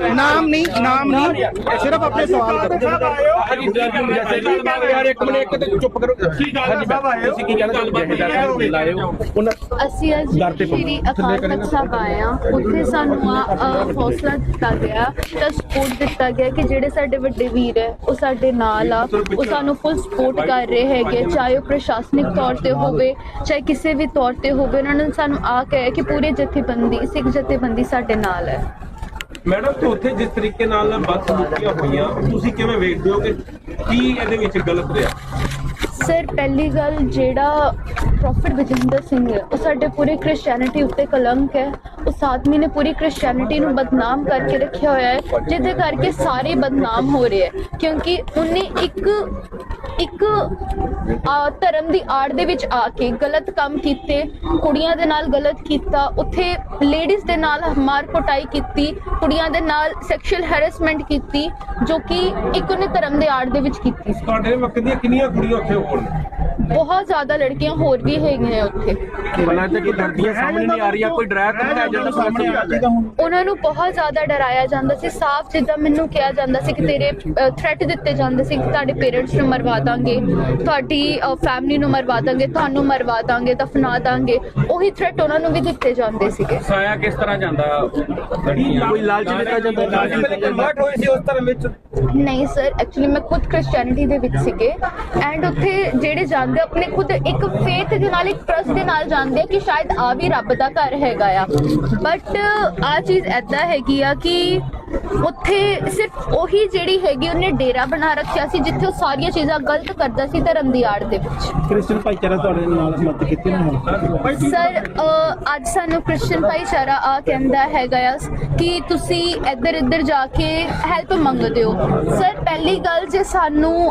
ਨਾਮ ਨਹੀਂ ਇਨਾਮ ਨਹੀਂ ਸਿਰਫ ਆਪਣੇ ਸਵਾਲ ਕਰੋ ਯਾਰ ਇੱਕ ਮਿੰਟ ਇੱਕ ਤੇ ਚੁੱਪ ਕਰੋ। ਕੀ ਗੱਲ ਤੁਸੀਂ ਕੀ ਕਹਿਣਾ ਚਾਹੁੰਦੇ ਜਥੇਦਾਰ ਲਾਏ ਹੋ? ਉਹਨਾਂ ਅਸੀਂ ਅੱਜ ਸ਼੍ਰੀ ਅਕਾਲ ਤਖਤ ਸਾਹਿਬ ਆਏ ਹਾਂ। ਉੱਥੇ ਸਾਨੂੰ ਆ ਹੌਸਲਾ ਦਿੱਤਾ ਗਿਆ। ਤਾਂ ਸਪੋਰਟ ਦਿੱਤਾ ਗਿਆ ਕਿ ਜਿਹੜੇ ਸਾਡੇ ਵੱਡੇ ਵੀਰ ਹੈ ਉਹ ਸਾਡੇ ਨਾਲ ਆ। ਉਹ ਸਾਨੂੰ ਫੁੱਲ ਸਪੋਰਟ ਕਰ ਰਹੇ ਹੈਗੇ ਚਾਹੇ ਉਹ ਪ੍ਰਸ਼ਾਸਨਿਕ ਤੌਰ ਤੇ ਹੋਵੇ ਚਾਹੇ ਕਿਸੇ ਵੀ ਤੌਰ ਤੇ ਹੋਵੇ। ਉਹਨਾਂ ਨੇ ਸਾਨੂੰ ਆ ਕਹਿਆ ਕਿ ਪੂਰੇ ਜਥੇਬੰਦੀ ਸਿੱਖ ਜਥੇਬੰਦੀ ਸਾਡੇ ਨਾਲ ਹੈ। ਮੈਡਮ, ਤੇ ਉੱਥੇ ਜਿਸ ਤਰੀਕੇ ਨਾਲ ਬਦਸਲੂਕੀਆਂ ਹੋਈਆਂ, ਤੁਸੀਂ ਕਿਵੇਂ ਵੇਖਦੇ ਹੋ ਕਿ ਕੀ ਇਹਦੇ ਵਿੱਚ ਗਲਤ ਰਿਹਾ? ਸਰ, ਪਹਿਲੀ ਗੱਲ ਜਿਹੜਾ ਪ੍ਰੋਫਟ ਬਜਿੰਦਰ ਸਿੰਘ ਹੈ, ਉਹ ਸਾਡੇ ਪੂਰੇ ਕ੍ਰਿਸਚੀਅਨਿਟੀ ਉੱਤੇ ਕਲੰਕ ਹੈ। ਉਸ ਆਦਮੀ ਨੇ ਪੂਰੀ ਕ੍ਰਿਸਚੀਅਨਿਟੀ ਨੂੰ ਬਦਨਾਮ ਕਰਕੇ ਰੱਖਿਆ ਹੋਇਆ ਹੈ, ਜਿਹਦੇ ਕਰਕੇ ਸਾਰੇ ਬਦਨਾਮ ਹੋ ਰਹੇ ਹੈ। ਕਿਉਂਕਿ ਉਹਨੇ ਇੱਕ ਇੱਕ ਧਰਮ ਦੀ ਆੜ ਦੇ ਵਿੱਚ ਆ ਕੇ ਗਲਤ ਕੰਮ ਕੀਤੇ, ਕੁੜੀਆਂ ਦੇ ਨਾਲ ਗਲਤ ਕੀਤਾ, ਉੱਥੇ ਲੇਡੀਜ਼ ਦੇ ਨਾਲ ਮਾਰ ਕੁਟਾਈ ਕੀਤੀ, ਕੁੜੀਆਂ ਦੇ ਨਾਲ ਸੈਕਸ਼ੂਅਲ ਹੈਰੈਸਮੈਂਟ ਕੀਤੀ, ਜੋ ਕਿ ਇੱਕ ਉਹਨੇ ਧਰਮ ਦੇ ਆੜ ਦੇ ਵਿੱਚ ਕੀਤੀ ਸੀ। ਤੁਹਾਡੇ ਵਕਤ ਦੀਆਂ ਕਿੰਨੀਆਂ ਕੁੜੀਆਂ ਉੱਥੇ ਹੋਣ? ਬਹੁਤ ਜ਼ਿਆਦਾ ਲੜਕੀਆਂ ਹੋਰ ਵੀ ਹੈਗੀਆਂ ਉੱਥੇ। ਲੱਗਦਾ ਕਿ ਲੜਕੀਆਂ ਸਾਹਮਣੇ ਨਹੀਂ ਆ ਰਹੀਆਂ ਕੋਈ ਡਰਾਇਆ ਧਮਕਾਇਆ ਜਾਂਦਾ ਸਾਹਮਣੇ ਆ ਰਿਹਾ ਉਹਨਾਂ ਨੂੰ ਬਹੁਤ ਜ਼ਿਆਦਾ ਡਰਾਇਆ ਜਾਂਦਾ ਸੀ ਸਾਫ਼ ਜਿੱਦਾਂ ਮੈਨੂੰ ਕਿਹਾ ਜਾਂਦਾ ਸੀ ਕਿ ਤੇਰੇ ਥ੍ਰੈਟ ਦਿੱਤੇ ਜਾਂਦੇ ਸੀ ਕਿ ਤੁਹਾਡੇ ਪੇਰੈਂਟਸ ਨੂੰ ਮਰਵਾ ਦਾਂਗੇ ਤੁਹਾਡੀ ਫੈਮਿਲੀ ਨੂੰ ਮਰਵਾ ਦਾਂਗੇ ਤੁਹਾਨੂੰ ਮਰਵਾ ਦਾਂਗੇ ਦਫਨਾ ਦਾਂਗੇ ਉਹੀ ਥ੍ਰੈਟ ਉਹਨਾਂ ਨੂੰ ਵੀ ਦਿੱਤੇ ਜਾਂਦੇ ਸੀਗੇ। ਸਾਇਆ ਕਿਸ ਤਰ੍ਹਾਂ ਜਾਂਦਾ? ਕੋਈ ਲਾਲਚ ਦਿੱਤਾ ਜਾਂਦਾ? ਲਾਲਚ ਦਿੱਤਾ ਜਾਂਦਾ। ਹੋਏ ਸੀ ਉਸ ਧਰਮ ਵਿੱਚ? ਨਹੀਂ ਸਰ ਐਕਚੁਅਲੀ ਮੈਂ ਖੁਦ ਕ੍ਰਿਸਚੀਅਨਿਟੀ ਦੇ ਵਿੱਚ ਸੀਗੇ ਐਂਡ ਉੱਥੇ ਜਿਹੜੇ ਜਾਂਦੇ ਆਪਣੇ ਖੁਦ ਇੱਕ ਫੇਥ ਦੇ ਨਾਲ ਇੱਕ ਟਰਸਟ ਦੇ ਨਾਲ ਜਾਂਦੇ ਆ ਕਿ ਸ਼ਾਇਦ ਆ ਵੀ ਰੱਬ ਦਾ ਘਰ ਹੈਗਾ ਆ। ਬਟ ਆ ਚੀਜ਼ ਐਦਾਂ ਹੈਗੀ ਆ ਕਿ ਉੱਥੇ ਸਿਰਫ ਉਹੀ ਜਿਹੜੀ ਹੈਗੀ ਉਹਨੇ ਡੇਰਾ ਬਣਾ ਰੱਖਿਆ ਸੀ ਜਿੱਥੇ ਉਹ ਸਾਰੀਆਂ ਚੀਜ਼ਾਂ ਗਲਤ ਕਰਦਾ ਸੀ ਧਰਮ ਦੀ ਆੜ ਦੇ ਵਿੱਚ। ਕ੍ਰਿਸਚੀਅਨ ਭਾਈਚਾਰਾ ਤੁਹਾਡੇ ਨਾਲ ਮਦਦ ਕੀਤੀ ਨਾ? ਸਰ ਅੱਜ ਸਾਨੂੰ ਕ੍ਰਿਸਚੀਅਨ ਭਾਈਚਾਰਾ ਆ ਕਹਿੰਦਾ ਹੈਗਾ ਆ ਕਿ ਤੁਸੀਂ ਇੱਧਰ ਇੱਧਰ ਜਾ ਕੇ ਹੈਲਪ ਮੰਗਦੇ ਹੋ। ਸਰ ਪਹਿਲੀ ਗੱਲ ਜੇ ਸਾਨੂੰ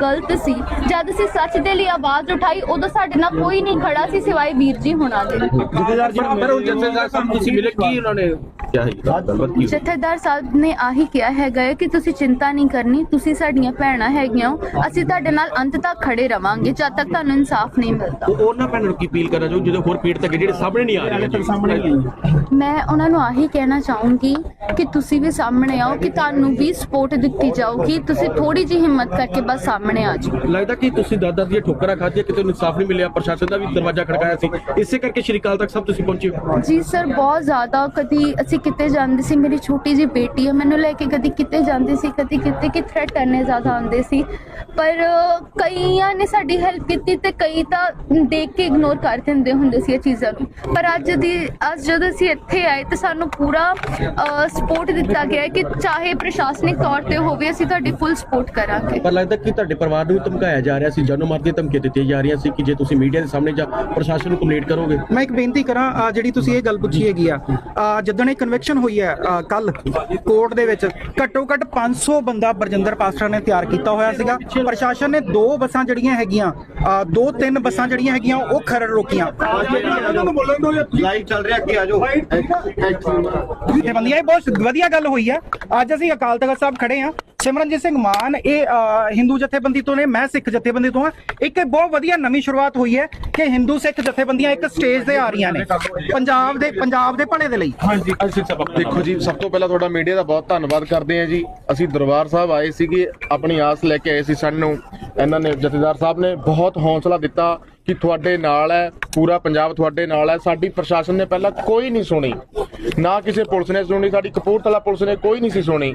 ਗਲਤ ਸੀ। ਜਦ ਅਸੀਂ ਸੱਚ ਦੇ ਲਈ ਆਵਾਜ਼ ਉਠਾਈ, ਉਦੋਂ ਸਾਡੇ ਨਾਲ ਕੋਈ ਨਹੀਂ ਖੜਾ ਸੀ ਸਿਵਾਏ ਵੀਰ ਜੀ ਹੁਣਾਂ ਦੇ। ਜਥੇਦਾਰ ਜੀ ਪਰ ਉਹ ਜਥੇਦਾਰ ਸਾਹਿਬ ਤੁਸੀਂ ਮਿਲੇ, ਕੀ ਉਹਨਾਂ ਨੇ ਕਿਹਾ ਹੈ ਗੱਲਬਾਤ ਕੀ ਹੋਈ? ਜਥੇਦਾਰ ਸਾਹਿਬ ਨੇ ਆਹੀ ਕਿਹਾ ਹੈਗਾ ਹੈ ਕਿ ਤੁਸੀਂ ਚਿੰਤਾ ਨਹੀਂ ਕਰਨੀ ਤੁਸੀਂ ਸਾਡੀਆਂ ਭੈਣਾਂ ਹੈਗੀਆਂ ਹੋ ਅਸੀਂ ਤੁਹਾਡੇ ਨਾਲ ਅੰਤ ਤੱਕ ਖੜੇ ਰਵਾਂਗੇ ਜਦ ਤੱਕ ਤੁਹਾਨੂੰ ਇਨਸਾਫ ਨਹੀਂ ਮਿਲਦਾ। ਉਹ ਉਹਨਾਂ ਭੈਣਾਂ ਨੂੰ ਕੀ ਅਪੀਲ ਕਰਨਾ ਚਾਹੋ ਜਦੋਂ ਹੋਰ ਪੀੜ ਤੱਕ ਜਿਹੜੇ ਸਾਹਮਣੇ ਨਹੀਂ ਆ ਰਹੇ? ਸਾਹਮਣੇ ਮੈਂ ਉਹਨਾਂ ਨੂੰ ਆਹੀ ਕਹਿਣਾ ਚਾਹੂੰਗੀ ਕਿ ਤੁਸੀਂ ਵੀ ਸਾਹਮਣੇ ਆਓ ਕਿ ਤੁਹਾਨੂੰ ਵੀ ਸਪੋਰਟ ਦਿੱਤੀ ਜਾਊਗੀ। ਤੁਸੀਂ ਥੋੜੀ ਜਿਹੀ ਹਿੰਮਤ ਕਰਕੇ ਬਸ ਸਾਹਮਣੇ ਆ ਜਾਓ। ਲੱਗਦਾ ਕਿ ਤੁਸੀਂ ਦਾਦਾ ਦੀਆਂ ਠੋਕਰਾਂ ਖਾਧੀਆਂ ਕਿਤੇ ਇਨਸਾਫ ਨਹੀਂ ਮਿਲਿਆ ਪ੍ਰਸ਼ਾਸਨ ਦਾ ਵੀ ਦਰਵਾਜ਼ਾ ਖੜਕਾਇਆ ਸੀ। ਇਸੇ ਕਰਕੇ ਸ਼੍ਰੀ ਅਕਾਲ ਤੱਕ ਸਭ ਤੁਸੀਂ ਪਹੁੰਚੇ ਹੋ। ਜੀ ਸਰ ਬਹੁਤ ਜ਼ਿਆਦਾ ਕਦੀ ਅਸੀਂ ਕਿਤੇ ਜਾਂਦੇ ਸੀ ਮੇਰੀ ਛੋਟੀ ਜਿਹੀ ਬੇਟੀ ਹੈ ਮੈਨੂੰ ਲੈ ਕੇ ਕਦੀ ਕਿਤੇ ਜਾਂਦੀ ਸੀ ਕਦੀ ਕਿਤੇ ਕਿ ਥ੍ਰੈਟ ਕਰਨੇ ਜ਼ਿਆਦਾ ਆਉਂਦੇ ਸੀ। ਪਰ ਕਈਆਂ ਨੇ ਸਾਡੀ ਹੈਲਪ ਕੀਤੀ ਤੇ ਕਈ ਤਾਂ ਦੇਖ ਕੇ ਇਗਨੋਰ ਕਰ ਦਿੰਦੇ ਹੁੰਦੇ ਸੀ ਇਹ ਚੀਜ਼ਾਂ ਨੂੰ। ਪਰ ਅੱਜ ਦੀ ਅੱਜ ਜਦੋਂ ਅਸੀਂ ਇੱਥੇ ਆਏ ਤੇ ਸਾਨੂੰ ਪੂਰਾ ਸਪੋਰਟ ਦਿੱਤਾ ਗਿਆ ਹੈ ਕਿ ਚਾਹੇ ਪ੍ਰਸ਼ਾਸਨਿਕ ਤੌਰ ਤੇ ਹੋਵੇ ਅਸੀਂ ਤੁਹਾਡੀ ਫੁੱਲ ਸਪੋਰਟ ਕਰਾਂਗੇ। ਪਰ ਲੱਗਦਾ ਕਿ ਤੁਹਾਡੇ ਪਰਿਵਾਰ ਨੂੰ ਧਮਕਾਇਆ ਜਾ ਰਿਹਾ ਸੀ ਜਾਨੋਂ ਮਾਰ ਦੀਆਂ ਧਮਕੀਆਂ ਦਿੱਤੀਆਂ ਜਾ ਰਹੀਆਂ ਸੀ ਕਿ ਜੇ ਤੁਸੀਂ ਮੀਡੀਆ ਦੇ ਸਾਹਮਣੇ ਜਾਂ ਪ੍ਰਸ਼ਾਸਨ ਨੂੰ ਕੰਪਲੇਂਟ ਕਰੋਗੇ? ਮੈਂ ਇੱਕ ਬੇਨਤੀ ਕਰਾਂ ਜਿਹੜੀ ਤੁਸੀਂ ਇਹ ਗੱਲ ਪੁੱਛੀ ਹੈਗੀ ਆ ਜਿੱਦਣ ਇਹ ਕਨਵੈਕਸ਼ਨ ਹੋਈ ਹੈ ਕੱਲ ਕੋਰਟ ਦੇ ਵਿੱਚ ਘੱਟੋ ਘੱਟ 500 ਬੰਦਾ ਬਰਜਿੰਦਰ ਪਾਸਟਰ ਨੇ ਤਿਆਰ ਕੀਤਾ ਹੋਇਆ ਸੀਗਾ ਪ੍ਰਸ਼ਾਸਨ ਨੇ ਦੋ ਬੱਸਾਂ ਜਿਹੜੀਆਂ ਹੈਗੀਆਂ ਦੋ ਤਿੰਨ ਬੱਸਾਂ ਜਿਹੜੀਆਂ ਹੈਗੀਆਂ ਉਹ ਖਰੜ ਰੋਕੀਆਂ ਲਾਈਵ ਚੱਲ ਰਿਹਾ ਅੱਗੇ ਆ ਜਾਓ ਜਥੇਬੰਦੀਆਂ ਇਹ ਬਹੁਤ ਵਧੀਆ ਗੱਲ ਹੋਈ ਹੈ ਅੱਜ ਅਸੀਂ ਅਕਾਲ ਤਖਤ ਸਾਹਿਬ ਖੜੇ ਹਾਂ ਸਿਮਰਨਜੀਤ ਸਿੰਘ ਮਾਨ ਇਹ ਹਿੰਦੂ ਜਥੇਬੰਦੀ ਤੋਂ ਨੇ ਮੈਂ ਸਿੱਖ ਜਥੇਬੰਦੀ ਤੋਂ ਹਾਂ। ਇੱਕ ਬਹੁਤ ਵਧੀਆ ਨਵੀਂ ਸ਼ੁਰੂਆਤ ਹੋਈ ਹੈ ਕਿ ਹਿੰਦੂ ਸਿੱਖ ਜਥੇਬੰਦੀਆਂ ਇੱਕ ਸਟੇਜ ਤੇ ਆ ਰਹੀਆਂ ਨੇ ਪੰਜਾਬ ਦੇ ਪੰਜਾਬ ਦੇ ਭਲੇ ਦੇ ਲਈ। ਦੇਖੋ ਜੀ ਸਭ ਤੋਂ ਪਹਿਲਾਂ ਤੁਹਾਡਾ ਮੀਡੀਆ ਦਾ ਬਹੁਤ ਧੰਨਵਾਦ ਕਰਦੇ ਹਾਂ ਜੀ। ਅਸੀਂ ਦਰਬਾਰ ਸਾਹਿਬ ਆਏ ਸੀਗੇ ਆਪਣੀ ਆਸ ਲੈ ਕੇ ਆਏ ਸੀ ਸਾਨੂੰ। ਇਹਨਾਂ ਨੇ ਜਥੇਦਾਰ ਸਾਹਿਬ ਨੇ ਬਹੁਤ ਹੌਸਲਾ ਦਿੱਤਾ ਕਿ ਤੁਹਾਡੇ ਨਾਲ ਹੈ ਪੂਰਾ ਪੰਜਾਬ ਤੁਹਾਡੇ ਨਾਲ ਹੈ। ਸਾਡੀ ਪ੍ਰਸ਼ਾਸਨ ਨੇ ਪਹਿਲਾਂ ਕੋਈ ਨਹੀਂ ਸੁਣੀ। ਨਾ ਕਿਸੇ ਪੁਲਿਸ ਨੇ ਸੁਣੀ ਸਾਡੀ ਕਪੂਰਥਲਾ ਪੁਲਿਸ ਨੇ ਕੋਈ ਨਹੀਂ ਸੀ ਸੁਣੀ।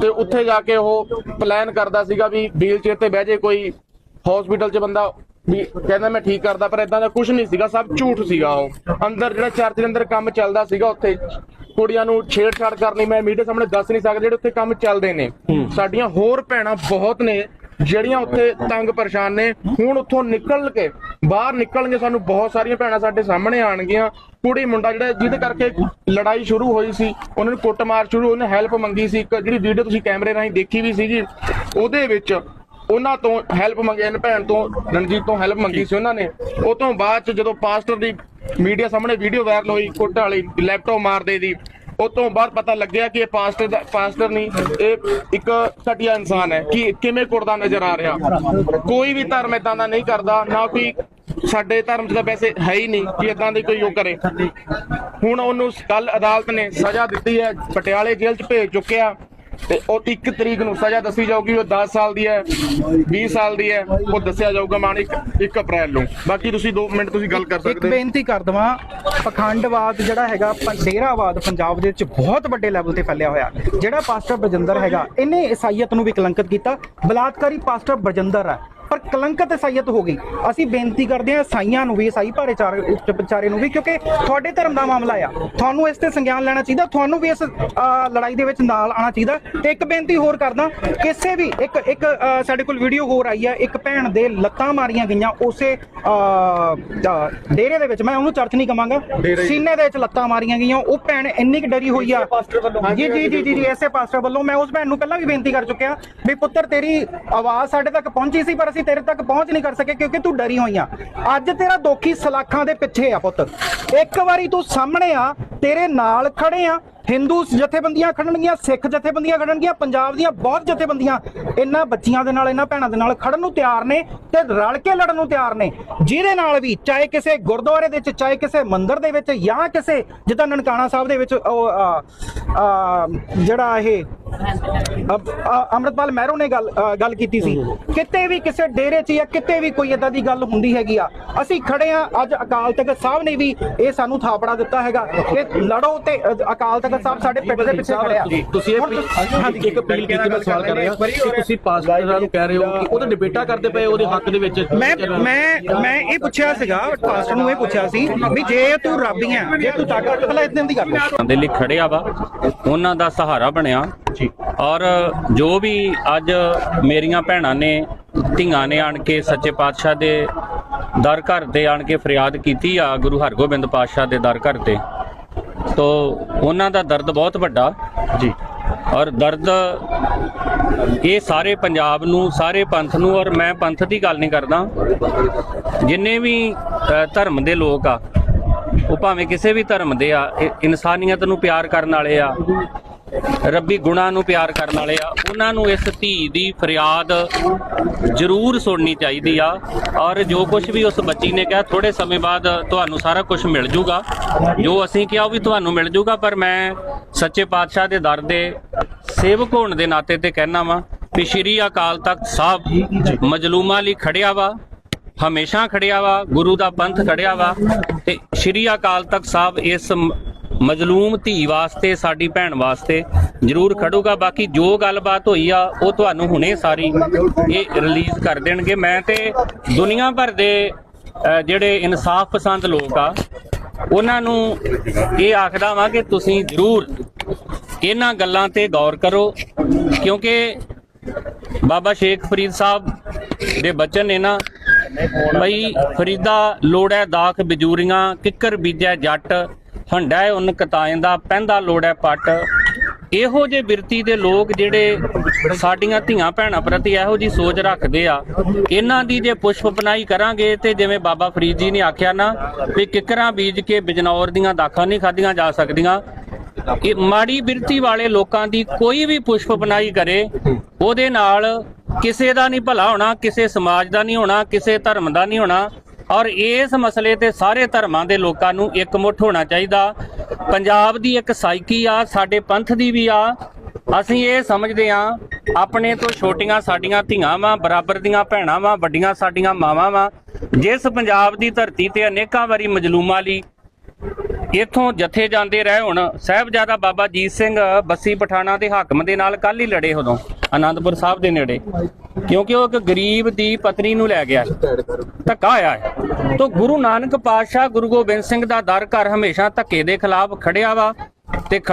ਤੇ ਉੱਥੇ ਜਾ ਕੇ ਉਹ ਪਲਾਨ ਕਰਦਾ ਸੀਗਾ ਵੀ ਵੀਲ ਚੇਅਰ ਤੇ ਬਹਿ ਜੇ ਕੋਈ ਹਸਪੀਟਲ 'ਚ ਬੰਦਾ ਵੀ ਕਹਿੰਦਾ ਮੈਂ ਠੀਕ ਕਰਦਾ ਪਰ ਇਦਾਂ ਦਾ ਕੁਝ ਨਹੀਂ ਸੀਗਾ ਸਭ ਝੂਠ ਸੀਗਾ ਉਹ। ਅੰਦਰ ਜਿਹੜਾ ਚਰਚ ਦੇ ਅੰਦਰ ਕੰਮ ਚੱਲਦਾ ਸੀਗਾ ਉੱਥੇ ਕੁੜੀਆਂ ਨੂੰ ਛੇੜਛਾੜ ਕਰਨੀ ਮੈਂ ਮੀਡੀਆ ਸਾਹਮਣੇ ਦੱਸ ਨਹੀਂ ਸਕਦਾ ਜਿਹੜੇ ਉੱਥੇ ਕੰਮ ਚੱਲਦੇ ਨੇ। ਸਾਡੀਆਂ ਹੋਰ ਭੈਣਾਂ ਬਹੁਤ ਨੇ ਜਿਹੜੀਆਂ ਉੱਥੇ ਤੰਗ ਪਰੇਸ਼ਾਨ ਨੇ, ਹੁਣ ਉੱਥੋਂ ਨਿਕਲ ਕੇ ਬਾਹਰ ਨਿਕਲਣਗੇ, ਸਾਨੂੰ ਬਹੁਤ ਸਾਰੀਆਂ ਭੈਣਾਂ ਸਾਡੇ ਸਾਹਮਣੇ ਆਣਗੀਆਂ ਕੁੜੀ ਮੁੰਡਾ ਜਿਹੜਾ, ਜਿਹਦੇ ਕਰਕੇ ਲੜਾਈ ਸ਼ੁਰੂ ਹੋਈ ਸੀ, ਉਹਨਾਂ ਨੂੰ ਕੁੱਟਮਾਰ ਸ਼ੁਰੂ, ਉਹਨੇ ਹੈਲਪ ਮੰਗੀ ਸੀ, ਇੱਕ ਜਿਹੜੀ ਵੀਡੀਓ ਤੁਸੀਂ ਕੈਮਰੇ ਰਾਹੀਂ ਦੇਖੀ ਵੀ ਸੀਗੀ, ਉਹਦੇ ਵਿੱਚ ਉਹਨਾਂ ਤੋਂ ਹੈਲਪ ਮੰਗੀ, ਇਹਨਾਂ ਭੈਣ ਤੋਂ, ਰਣਜੀਤ ਤੋਂ ਹੈਲਪ ਮੰਗੀ ਸੀ ਉਹਨਾਂ ਨੇ। ਉਹ ਤੋਂ ਬਾਅਦ ਚ ਜਦੋਂ ਪਾਸਟਰ ਦੀ ਮੀਡੀਆ ਸਾਹਮਣੇ ਵੀਡੀਓ ਵਾਇਰਲ ਹੋਈ, ਕੁੱਟ ਵਾਲੀ ਲੈਪਟਾਪ ਮਾਰਦੇ ਦੀ ਉਹ ਤੋਂ ਬਾਅਦ ਪਤਾ ਲੱਗਿਆ ਕਿ ਇਹ ਪਾਸਟਰ ਦਾ ਪਾਸਟਰ ਨਹੀਂ, ਇਹ ਇੱਕ ਘਟੀਆ ਇਨਸਾਨ ਹੈ। ਕਿ ਕਿਵੇਂ ਕੁੜਦਾ ਨਜ਼ਰ ਆ ਰਿਹਾ? ਕੋਈ ਵੀ ਧਰਮ ਇਦਾਂ ਦਾ ਨਹੀਂ ਕਰਦਾ, ਨਾ ਕੋਈ ਸਾਡੇ ਧਰਮ 'ਚ ਤਾਂ ਵੈਸੇ ਹੈ ਹੀ ਨਹੀਂ ਕਿ ਇਦਾਂ ਦੀ ਕੋਈ ਉਹ ਕਰੇ। ਹੁਣ ਉਹਨੂੰ ਕੱਲ ਅਦਾਲਤ ਨੇ ਸਜ਼ਾ ਦਿੱਤੀ ਹੈ, ਪਟਿਆਲੇ ਜੇਲ੍ਹ 'ਚ ਭੇਜ ਚੁੱਕਿਆ। ਤੇ ਉਹ 1 ਤਰੀਕ ਨੂੰ ਸਜ਼ਾ ਦੱਸੀ ਜਾਊਗੀ ਉਹ 10 ਸਾਲ ਦੀ ਹੈ 20 ਸਾਲ ਦੀ ਹੈ ਉਹ ਦੱਸਿਆ ਜਾਊਗਾ ਮਾਨ 1 ਅਪ੍ਰੈਲ ਨੂੰ। ਬਾਕੀ ਤੁਸੀਂ 2 ਮਿੰਟ ਤੁਸੀਂ ਗੱਲ ਕਰ ਇੱਕ ਸਕਦੇ ਬੇਨਤੀ ਕਰ ਦਵਾਂ ਪਖੰਡਵਾਦ ਜਿਹੜਾ ਹੈਗਾ ਪ- ਡੇਰਾਵਾਦ ਪੰਜਾਬ ਦੇ ਵਿੱਚ ਬਹੁਤ ਵੱਡੇ ਲੈਵਲ ਤੇ ਫੈਲਿਆ ਹੋਇਆ। ਜਿਹੜਾ ਪਾਸਟਰ ਬਰਜਿੰਦਰ ਹੈਗਾ ਇਹਨੇ ਈਸਾਈਅਤ ਨੂੰ ਵੀ ਕਲੰਕਿਤ ਕੀਤਾ। ਬਲਾਤਕਾਰੀ ਪਾਸਟਰ ਬਰਜਿੰਦਰ ਹੈ। ਪਰ ਕਲੰਕਤ ਈਸਾਈਅਤ ਹੋ ਗਈ। ਅਸੀਂ ਬੇਨਤੀ ਕਰਦੇ ਹਾਂ ਈਸਾਈਆਂ ਨੂੰ ਵੀ ਈਸਾਈ ਭਾਈਚਾਰੇ ਵਿਚਾਰੇ ਨੂੰ ਵੀ ਕਿਉਂਕਿ ਤੁਹਾਡੇ ਧਰਮ ਦਾ ਮਾਮਲਾ ਆ। ਤੁਹਾਨੂੰ ਇਸ ਤੇ ਸੰਗਿਆਨ ਲੈਣਾ ਚਾਹੀਦਾ ਤੁਹਾਨੂੰ ਵੀ ਇਸ ਲੜਾਈ ਦੇ ਵਿੱਚ ਨਾਲ ਆਉਣਾ ਚਾਹੀਦਾ। ਤੇ ਇੱਕ ਬੇਨਤੀ ਹੋਰ ਕਰਦਾ ਕਿਸੇ ਵੀ ਇੱਕ ਇੱਕ ਸਾਡੇ ਕੋਲ ਵੀਡੀਓ ਹੋਰ ਆਈ ਹੈ ਇੱਕ ਭੈਣ ਦੇ ਲੱਤਾਂ ਮਾਰੀਆਂ ਗਈਆਂ ਉਸੇ ਡੇਰੇ ਦੇ ਵਿੱਚ। ਮੈਂ ਉਹਨੂੰ ਚਰਚ ਨਹੀਂ ਕਵਾਂਗਾ। ਸੀਨੇ ਦੇ ਵਿੱਚ ਲੱਤਾਂ ਮਾਰੀਆਂ ਗਈਆਂ ਉਹ ਭੈਣ ਇੰਨੀ ਕੁ ਡਰੀ ਹੋਈ ਆ। ਜੀ ਜੀ ਜੀ ਜੀ ਜੀ ਐਸੇ ਪਾਸਟਰ ਵੱਲੋਂ। ਮੈਂ ਉਸ ਭੈਣ ਨੂੰ ਪਹਿਲਾਂ ਵੀ ਬੇਨਤੀ ਕਰ ਚੁੱਕਿਆ ਵੀ ਪੁੱਤਰ ਤੇਰੀ ਆਵਾਜ਼ ਸਾਡੇ ਤੱਕ ਪਹੁੰਚੀ ਸੀ ਪਰ ਅਸੀਂ ਤੇਰੇ ਤੱਕ ਪਹੁੰਚ ਨਹੀਂ ਕਰ ਸਕੇ ਕਿਉਂਕਿ ਤੂੰ ਡਰੀ ਹੋਈ ਆ। ਅੱਜ ਤੇਰਾ ਦੋਖੀ ਸਲਾਖਾਂ ਦੇ ਪਿੱਛੇ ਆ ਪੁੱਤ। ਇੱਕ ਵਾਰੀ ਤੂੰ ਸਾਹਮਣੇ ਆ, ਤੇਰੇ ਨਾਲ ਖੜੇ ਆ ਹਿੰਦੂ ਜਥੇਬੰਦੀਆਂ ਖੜਨਗੀਆਂ, ਸਿੱਖ ਜਥੇਬੰਦੀਆਂ ਖੜਨਗੀਆਂ, ਪੰਜਾਬ ਦੀਆਂ ਬਹੁਤ ਜਥੇਬੰਦੀਆਂ ਇਹਨਾਂ ਬੱਚੀਆਂ ਦੇ ਨਾਲ, ਇਹਨਾਂ ਭੈਣਾਂ ਦੇ ਨਾਲ ਖੜਨ ਨੂੰ ਤਿਆਰ ਨੇ ਤੇ ਰਲ ਕੇ ਲੜਨ ਨੂੰ ਤਿਆਰ ਨੇ। ਜਿਹਦੇ ਨਾਲ ਵੀ ਚਾਹੇ ਕਿਸੇ ਗੁਰਦੁਆਰੇ ਦੇ ਵਿੱਚ, ਚਾਹੇ ਕਿਸੇ ਮੰਦਿਰ ਦੇ ਵਿੱਚ ਜਾਂ ਕਿਸੇ, ਜਿੱਦਾਂ ਨਨਕਾਣਾ ਸਾਹਿਬ ਦੇ ਵਿੱਚ, ਉਹ ਜਿਹੜਾ ਇਹ, ਅ- ਅੰਮ੍ਰਿਤਪਾਲ ਮਹਿਰੋ ਨੇ ਗੱਲ ਗੱਲ ਕੀਤੀ ਸੀ। ਕਿਤੇ ਵੀ ਕਿਸੇ ਡੇਰੇ 'ਚ ਜਾਂ ਕਿਤੇ ਵੀ ਕੋਈ ਇਦਾਂ ਦੀ ਗੱਲ ਹੁੰਦੀ ਹੈਗੀ ਆ, ਅਸੀਂ ਖੜੇ ਆ, ਅੱਜ ਅਕਾਲ ਤਖਤ ਸਾਹਿਬ ਨੇ ਵੀ ਇਹ ਸਾਨੂੰ ਥਾਪੜਾ ਦਿੱਤਾ ਹੈਗਾ। ਕਿ ਲੜੋ ਤੇ ਅਕਾਲ ਤਖਤ ਸਾਹਿਬ ਸਾਡੇ ਪਿੱਠ ਦੇ ਪਿੱਛੇ ਖੜਿਆ ਜੀ ਤੁਸੀਂ ਇੱਕ ਅਪੀਲ ਕੀਤੀ ਮੈਂ ਸਵਾਲ ਕਰ ਰਿਹਾ ਕਿ ਤੁਸੀਂ ਪਾਸਟਰਾਂ ਨੂੰ ਕਹਿ ਰਹੇ ਹੋ ਕਿ ਉਹਦਾ ਡਿਬੇਟਾ ਕਰਦੇ ਪਏ ਉਹਦੇ ਹੱਕ ਦੇ ਵਿੱਚ ਮੈਂ ਮੈਂ ਮੈਂ ਇਹ ਪੁੱਛਿਆ ਸੀਗਾ ਪਾਸਟਰ ਨੂੰ ਇਹ ਪੁੱਛਿਆ ਸੀ ਵੀ ਜੇ ਤੂੰ ਰੱਬ ਹੀ ਆ ਜੇ ਤੂੰ ਤਾਕਤ ਪਹਿਲਾਂ ਇਦਾਂ ਦੀ ਗੱਲ। ਦੇ ਲਈ ਖੜਿਆ ਵਾ ਉਹਨਾਂ ਦਾ ਸਹਾਰਾ ਬਣਿਆ। ਜੀ। ਔਰ ਜੋ ਵੀ ਅੱਜ ਮੇਰੀਆਂ ਭੈਣਾਂ ਨੇ ਧੀਆਂ ਨੇ ਆਣ ਕੇ ਸੱਚੇ ਪਾਤਸ਼ਾਹ ਦੇ ਦਰ ਘਰ ਤੇ ਆਣ ਕੇ ਫਰਿਆਦ ਕੀਤੀ ਆ ਗੁਰੂ ਹਰਗੋਬਿੰਦ ਪਾਤਸ਼ਾਹ ਦੇ ਦਰ ਘਰ ਤੇ ਤੋ ਉਹਨਾਂ ਦਾ ਦਰਦ ਬਹੁਤ ਵੱਡਾ। ਜੀ। ਔਰ ਦਰਦ ਇਹ ਸਾਰੇ ਪੰਜਾਬ ਨੂੰ ਸਾਰੇ ਪੰਥ ਨੂੰ ਔਰ ਮੈਂ ਪੰਥ ਦੀ ਗੱਲ ਨਹੀਂ ਕਰਦਾ। ਜਿੰਨੇ ਵੀ ਧਰਮ ਦੇ ਲੋਕ ਆ ਉਹ ਭਾਵੇਂ ਕਿਸੇ ਵੀ ਧਰਮ ਦੇ ਆ ਇਨਸਾਨੀਅਤ ਨੂੰ ਪਿਆਰ ਕਰਨ ਵਾਲੇ ਆ ਰੱਬੀ ਗੁਣਾਂ ਨੂੰ ਪਿਆਰ ਕਰਨ ਵਾਲੇ ਉਹਨਾਂ ਨੂੰ ਇਸ ਧੀ ਦੀ ਫਰਿਆਦ ਜ਼ਰੂਰ ਸੁਣਨੀ ਚਾਹੀਦੀ ਆ ਔਰ ਜੋ ਕੁਝ ਵੀ ਉਸ ਬੱਚੀ ਨੇ ਕਿਹਾ ਥੋੜੇ ਸਮੇਂ ਬਾਅਦ ਤੁਹਾਨੂੰ ਸਾਰਾ ਕੁਝ ਮਿਲ ਜੂਗਾ। ਜੋ ਅਸੀਂ ਕਿਹਾ ਉਹ ਵੀ ਤੁਹਾਨੂੰ ਮਿਲ ਜੂਗਾ, ਪਰ ਮੈਂ ਸੱਚੇ ਪਾਤਸ਼ਾਹ ਦੇ ਦਰ ਦੇ ਸੇਵਕ ਹੋਣ ਦੇ ਨਾਤੇ ਤੇ ਕਹਿਣਾ ਵਾਂ ਵੀ ਸ਼੍ਰੀ ਅਕਾਲ ਤਖਤ ਸਾਹਿਬ ਮਜਲੂਮਾਂ ਲਈ ਖੜਿਆ ਵਾ, ਹਮੇਸ਼ਾ ਖੜਿਆ ਵਾ, ਗੁਰੂ ਦਾ ਪੰਥ ਖੜਿਆ ਵਾ ਤੇ ਸ਼੍ਰੀ ਅਕਾਲ ਤਖਤ ਸਾਹਿਬ ਇਸ ਮਜ਼ਲੂਮ ਧੀ ਵਾਸਤੇ, ਸਾਡੀ ਭੈਣ ਵਾਸਤੇ ਜ਼ਰੂਰ ਖੜੂਗਾ। ਬਾਕੀ ਜੋ ਗੱਲਬਾਤ ਹੋਈ ਆ, ਉਹ ਤੁਹਾਨੂੰ ਹੁਣੇ ਸਾਰੀ ਇਹ ਰਿਲੀਜ਼ ਕਰ ਦੇਣਗੇ। ਮੈਂ ਤੇ ਦੁਨੀਆ ਭਰ ਦੇ ਜਿਹੜੇ ਇਨਸਾਫ ਪਸੰਦ ਲੋਕ ਆ, ਉਹਨਾਂ ਨੂੰ ਇਹ ਆਖਦਾ ਵਾਂ ਕਿ ਤੁਸੀਂ ਜ਼ਰੂਰ ਇਹਨਾਂ ਗੱਲਾਂ ਤੇ ਗੌਰ ਕਰੋ, ਕਿਉਂਕਿ ਬਾਬਾ ਸ਼ੇਖ ਫਰੀਦ ਸਾਹਿਬ ਦੇ ਬਚਨ ਨੇ ਨਾ ਬਈ, ਫਰੀਦਾ ਲੋੜੈ ਦਾਖ ਬਜੂਰੀਆਂ, ਕਿੱਕਰ ਬੀਜੈ ਜੱਟ ਹੰਡਾ ਉਨ ਕਤਾਇੰਦਾ ਪੈਂਦਾ ਲੋੜੈ ਪੱਟ। ਇਹੋ ਜੇ ਬਿਰਤੀ ਦੇ ਲੋਕ ਜਿਹੜੇ ਸਾਡੀਆਂ ਧੀਆਂ ਭੈਣਾਂ ਪ੍ਰਤੀ ਇਹੋ ਜੀ ਸੋਚ ਰੱਖਦੇ ਆ, ਇਹਨਾਂ ਦੀ ਜੇ ਪੁਸ਼ਪ ਪਨਾਈ ਕਰਾਂਗੇ ਤੇ ਜਿਵੇਂ ਬਾਬਾ ਫਰੀਦ ਜੀ ਨੇ ਆਖਿਆ ਨਾ ਵੀ ਕਿੱਕਰਾਂ ਬੀਜ ਕੇ ਬਿਜਨੌਰ ਦੀਆਂ ਦਾਖਾਂ ਨਹੀਂ ਖਾਧੀਆਂ ਜਾ ਸਕਦੀਆਂ। ਇਹ ਮਾੜੀ ਬਿਰਤੀ ਵਾਲੇ ਲੋਕਾਂ ਦੀ ਕੋਈ ਵੀ ਪੁਸ਼ਪ ਬਨਾਈ ਕਰੇ, ਉਹਦੇ ਨਾਲ ਕਿਸੇ ਦਾ ਨਹੀਂ ਭਲਾ ਹੋਣਾ, ਕਿਸੇ ਸਮਾਜ ਦਾ ਨਹੀਂ ਹੋਣਾ, ਕਿਸੇ ਧਰਮ ਦਾ ਨਹੀਂ ਹੋਣਾ। ਔਰ ਇਸ ਮਸਲੇ ਤੇ ਸਾਰੇ ਧਰਮਾਂ ਦੇ ਲੋਕਾਂ ਨੂੰ ਇਕਮੁੱਠ ਹੋਣਾ ਚਾਹੀਦਾ। ਪੰਜਾਬ ਦੀ ਇੱਕ ਸਾਈਕੀ ਆ, ਸਾਡੇ ਪੰਥ ਦੀ ਵੀ ਆ। ਅਸੀਂ ਇਹ ਸਮਝਦੇ ਆ ਆਪਣੇ ਤੋਂ ਛੋਟੀਆਂ ਸਾਡੀਆਂ ਧੀਆਂ ਵਾਂ, ਬਰਾਬਰ ਦੀਆਂ ਭੈਣਾਂ ਵਾਂ, ਵੱਡੀਆਂ ਸਾਡੀਆਂ ਮਾਵਾਂ ਵਾਂ। ਜਿਸ ਪੰਜਾਬ ਦੀ ਧਰਤੀ ਤੇ ਅਨੇਕਾਂ ਵਾਰੀ ਮਜਲੂਮਾਂ ਲਈ ਇੱਥੋਂ ਜਥੇ ਜਾਂਦੇ ਰਹੇ ਹੁਣ, ਸਾਹਿਬਜ਼ਾਦਾ ਬਾਬਾ ਜੀਤ ਸਿੰਘ ਬੱਸੀ ਪਠਾਣਾ ਦੇ ਹਾਕਮ ਦੇ ਨਾਲ ਕੱਲ ਹੀ ਲੜੇ ਉਦੋਂ, ਆਨੰਦਪੁਰ ਸਾਹਿਬ ਦੇ ਨੇੜੇ। ਕਿਉਂਕਿ ਉਹ ਇੱਕ ਗਰੀਬ ਦੀ ਪਤਨੀ ਨੂੰ ਲੈ ਗਿਆ। ਧੱਕਾ ਆਇਆ ਹੈ। ਤੋਂ ਗੁਰੂ ਨਾਨਕ ਪਾਤਸ਼ਾਹ ਗੁਰੂ ਗੋਬਿੰਦ ਸਿੰਘ ਦਾ ਦਰ ਘਰ ਹਮੇਸ਼ਾ ਧੱਕੇ ਦੇ ਖਿਲਾਫ ਖੜਿਆ ਵਾ ਤੇ